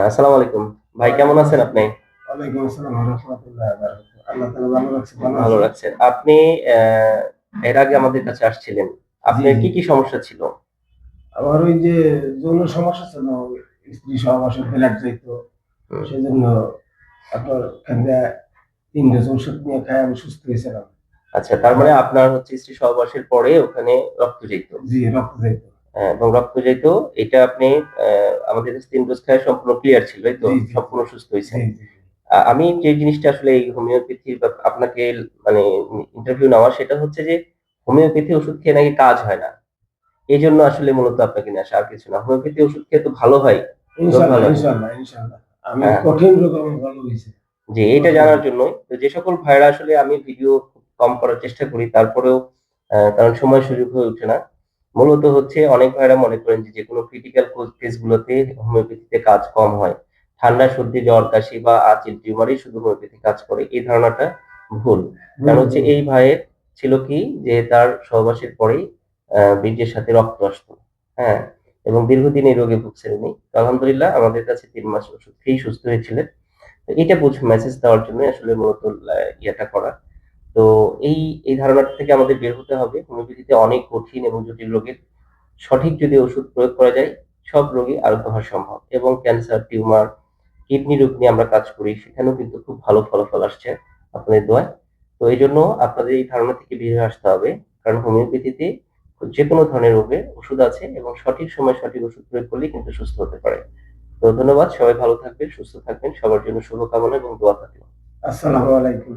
আসসালামু আলাইকুম। ভাই কেমন আছেন আপনি? ওয়ালাইকুম আসসালাম ওয়া রাহমাতুল্লাহি ওয়া বারাকাতুহু। আল্লাহ তাআলা ভালো রাখছে ভালো ভালো আপনি এর আগে আমাদের কাছে আসছিলেন। আপনার কি কি সমস্যা ছিল? আমার ওই যে যৌন সমস্যা ছিল স্ত্রী সহবাসে ব্লাড যাইতো। সেজন্য আপনার খান্দা তিন ডোজ ওষুধ নিয়ে খাই আমি সুস্থ হয়েছিলাম। আচ্ছা তার মানে আপনার হচ্ছে স্ত্রী সহবাসের পরে ওখানে রক্ত যেত জি রক্ত আহ, এবং রক্ত যেত এটা আপনি আমাদের কাছে তিন ডোজ খায় সম্পূর্ণ ক্লিয়ার ছিল তো। সম্পূর্ণ সুস্থ হয়েছে। আমি যে জিনিসটা আসলে এই হোমিওপ্যাথি বা আপনাকে মানে ইন্টারভিউ নেওয়া সেটা হচ্ছে যে হোমিওপ্যাথি ওষুধ খেয়ে নাকি কাজ হয় না। এই জন্য আসলে মূলত আপনাকে নিয়ে আসা আর কিছু না। হোমিওপ্যাথি ওষুধ খেয়ে তো ভালো হয়। আমি হ্যাঁ। কঠিন ভালো হয়েছে। যে এটা জানার জন্যই তো যে সকল ভাইরা আসলে আমি ভিডিও কম করার চেষ্টা করি তারপরেও কারণ সময় সুযোগ হয়ে ওঠে না। মূলত হচ্ছে অনেক ভাইরা মনে করেন যে কোনো ক্রিটিক্যাল কেসগুলোতে হোমিওপ্যাথিতে কাজ কম হয়। ঠান্ডা সর্দি জ্বর কাশি বা আচিল টিউমারই শুধু হোমিওপ্যাথি কাজ করে। এই ধারণাটা ভুল। কারণ হচ্ছে এই ভাইয়ের ছিল কি যে তার সহবাসের পরেই বীর্যের সাথে রক্ত আসতো। হ্যাঁ? এবং দীর্ঘদিন এই রোগে ভুগছেন উনি। তো আলহামদুলিল্লাহ আমাদের কাছে তিন মাস ওষুধ খেয়েই সুস্থ হয়েছিলেন। এটা বুঝ মেসেজ দেওয়ার জন্য আসলে মূলত ইয়েটা করা। তো এই এই ধারণাটা থেকে আমাদের বের হতে হবে। হোমিওপ্যাথিতে অনেক কঠিন এবং জটিল রোগের সঠিক যদি ওষুধ প্রয়োগ করা যায়, সব রোগী আরোগ্য হওয়া সম্ভব এবং ক্যান্সার টিউমার কিডনি রোগ নিয়ে আমরা কাজ করি, সেখানেও কিন্তু খুব ভালো ফলাফল আসছে আপনাদের দোয়ায়। তো এই জন্য আপনাদের এই ধারণা থেকে বেরিয়ে আসতে হবে, কারণ হোমিওপ্যাথিতে যে কোনো ধরনের রোগে ওষুধ আছে এবং সঠিক সময় সঠিক ওষুধ প্রয়োগ করলে কিন্তু সুস্থ হতে পারে। তো ধন্যবাদ, সবাই ভালো থাকবেন, সুস্থ থাকবেন, সবার জন্য শুভকামনা এবং দোয়া থাকবেন আসসালামু আলাইকুম।